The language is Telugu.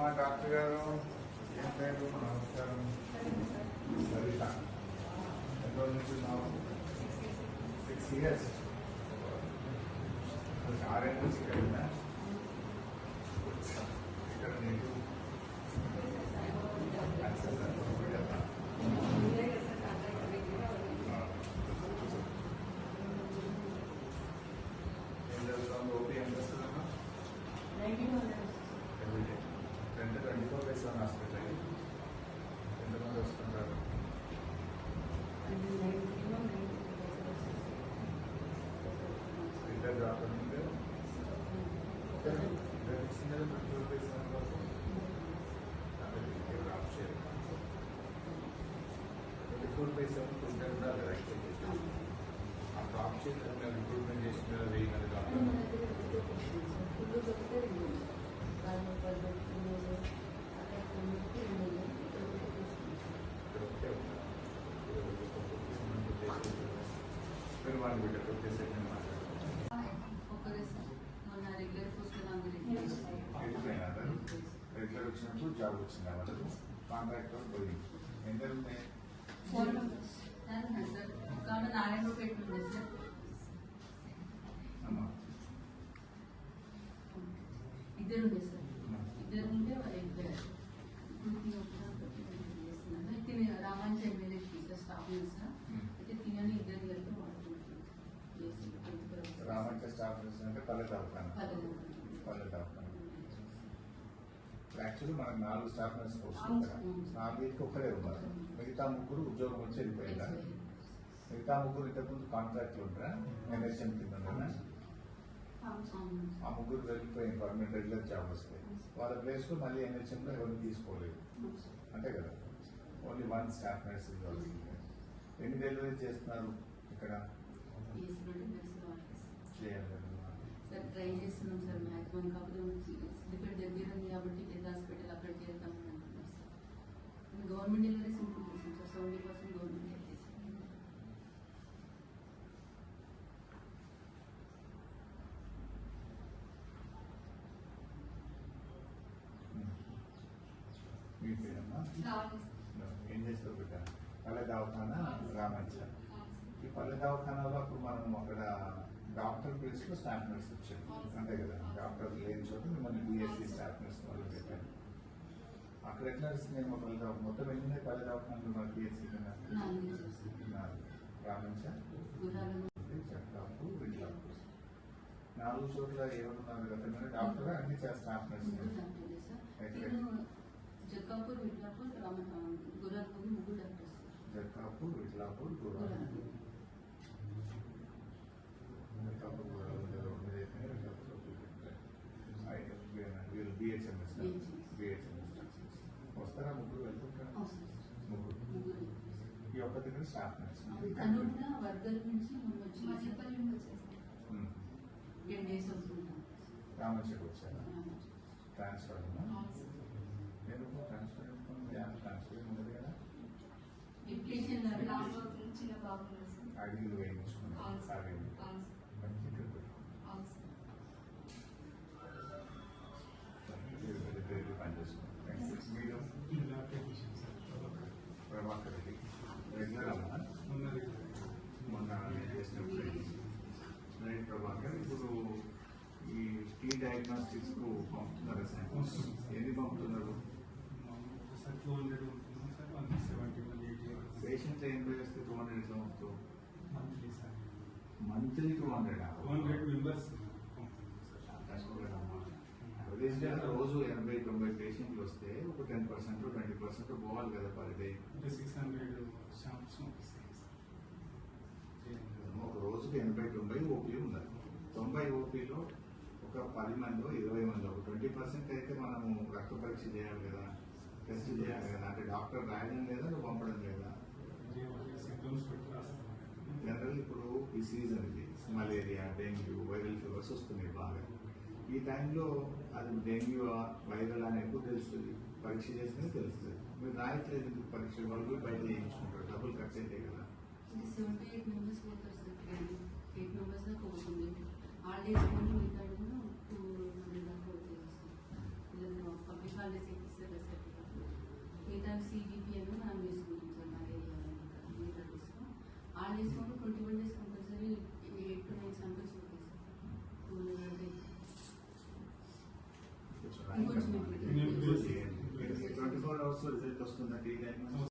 మా డాక్టర్ గారు ఏం పేరు నమస్కారం సరిత ఎన్ని రోజుల నుంచి ఉన్నావు సిక్స్ ఇయర్స్ ఆరేళ్ళ నుంచి ఇక్కడ వచ్చినప్పుడు జాబ్ వచ్చింది వాళ్ళకు కాంట్రాక్ట్ పోయింది ఎంత ఉన్నాయి నారాయణపేట ఉంది సార్. అమ్మా. ఇద్దరు ఉండే సార్. ఇద్దరు ఉంటే ఇద్దరు. తిని రామాంజ ఎమ్మెల్యే సార్ స్టాఫ్ సార్. అయితే తినని ఇద్దరు కలిపి రామంచ స్టాఫ్ పల్లె. పల్లె యాక్చువల్లీ మనకు నాలుగు స్టాఫ్ నర్స్ పోస్ట్ అవును. నాలుగుకి ఒక్కడే ఉన్నారు. మిగతా ముగ్గురు ఉద్యోగం వచ్చి వెళ్ళిపోయిందా మిగతా ముగ్గురు ఇంతకుముందు కాంట్రాక్ట్లు ఉంటారా ఎన్ఎస్ఎం కింద. ఆ ముగ్గురు వెళ్ళిపోయింది పర్మనెంట్ రెగ్యులర్ జాబ్ వస్తాయి వాళ్ళ ప్లేస్లో మళ్ళీ ఎన్హెచ్ఎం లో ఎవరిని తీసుకోలేదు. అంతే కదా? ఓన్లీ వన్ స్టాఫ్ నర్స్ ఇవ్వాల్సిందే ఎన్ని డెలివరీ చేస్తున్నారు ఇక్కడ. చేయాలి సార్ ట్రై చేస్తున్నాం సార్. మ్యాక్సిమం కాకపోతే ఇక్కడ దగ్గర ఉంది కాబట్టి పెద్ద హాస్పిటల్ అక్కడికి వెళ్తాం అని అంటున్నారు సార్. గవర్నమెంట్ డెలివరీ సింపుల్ చేసాం సార్. సెవెంటీ పర్సెంట్ గవర్నమెంట్ చేసాం మీ పేరమ్మా? ఏం చేస్తారు బిడ్డ? పల్లె దవాఖానా? రామంచ ఈ పల్లె దవాఖానాలో అప్పుడు మనం అక్కడ డాక్టర్ ప్లేస్లో స్టాఫ్ నర్స్ వచ్చారు. అంతే కదా. డాక్టర్ లేని చోట మిమ్మల్ని బిఎస్సి స్టాఫ్ నర్స్ వాళ్ళు పెట్టారు. అక్కడ ఎట్లా నేను దవాఖాన మొత్తం ఎన్ని పల్లె దవాఖానలు మన బిఎస్సి రామంచ? చెక్కాపు విట్లాపు నాలుగు చోట్ల ఏమన్నారు కదా డాక్టర్? అన్ని స్టాఫ్ నర్స్ డాక్టర్లే జక్కాపూర్ విట్లాపూర్ ముగ్గురు డాక్టర్స్ జక్కాపు విట్లాపూర్ గురాలు వస్తారా ముగ్గురు వెళ్తుంటారా ముగ్గురు ఈ ఒక్క దగ్గర స్టాఫ్ నర్స్ రామచకి వచ్చారా ట్రాన్స్ఫర్ నేను ట్రాన్స్ఫర్ ట్రాన్స్ఫర్ ఉన్నది కదా. అడిగి వేయించుకున్నాను పనిచేసుకోండి ప్రభాకర్ రెడ్డి రెగ్యులర్ మొన్న చేసిన ట్రైనింగ్ ప్రభాకర్ ఇప్పుడు ఈ టీ డయాగ్నోస్టిక్స్కు పంపుతున్నారు శాంపిల్స్ ఎన్ని పంపుతున్నారు two hundred sir one seventy patient ఏం చేస్తే టూ హండ్రెడ్ ఎట్లా పంపుతావు monthly sir monthly two hundred two hundred members యావరేజ్గా రోజు ఎనభై తొంభై పేషెంట్లు వస్తే ఒక టెన్ పర్సెంట్ ట్వంటీ పర్సెంట్ పోవాలి కదా పర్ డే అంటే సిక్స్ హండ్రెడ్ షాంప్స్ ఒక రోజుకి ఎనభై తొంభై ఓపీ ఉండాలి. తొంభై ఓపీలో ఒక పది మంది ఇరవై మంది ఒక ట్వంటీ పర్సెంట్ అయితే మనము రక్త పరీక్ష చేయాలి కదా. టెస్ట్ చేయాలి కదా. అంటే డాక్టర్ రాయడం లేదా పంపడం లేదా? జనరల్ ఇప్పుడు ఈ సీజన్ ఇది. మలేరియా డెంగ్యూ వైరల్ ఫీవర్స్ వస్తున్నాయి బాగా. ఈ టైంలో అది డెంగ్యూ వైరల్ అని ఎక్కువ తెలుస్తుంది. పరీక్ష చేస్తే తెలుస్తుంది. మీరు రాయట్లేదు ఎందుకు పరీక్ష వాళ్ళు బయట చేయించుకుంటారు. డబ్బులు ఖర్చు అయితే కదా. సెవెంటీ ఎయిట్ మెంబర్స్ పోతారు సార్ ఎయిట్ మెంబర్స్ దాకా పోతుంది. హాలిడేస్ మిగతా టూ హండ్రెడ్ దాకా పోతుంది sir. Public holidays time sir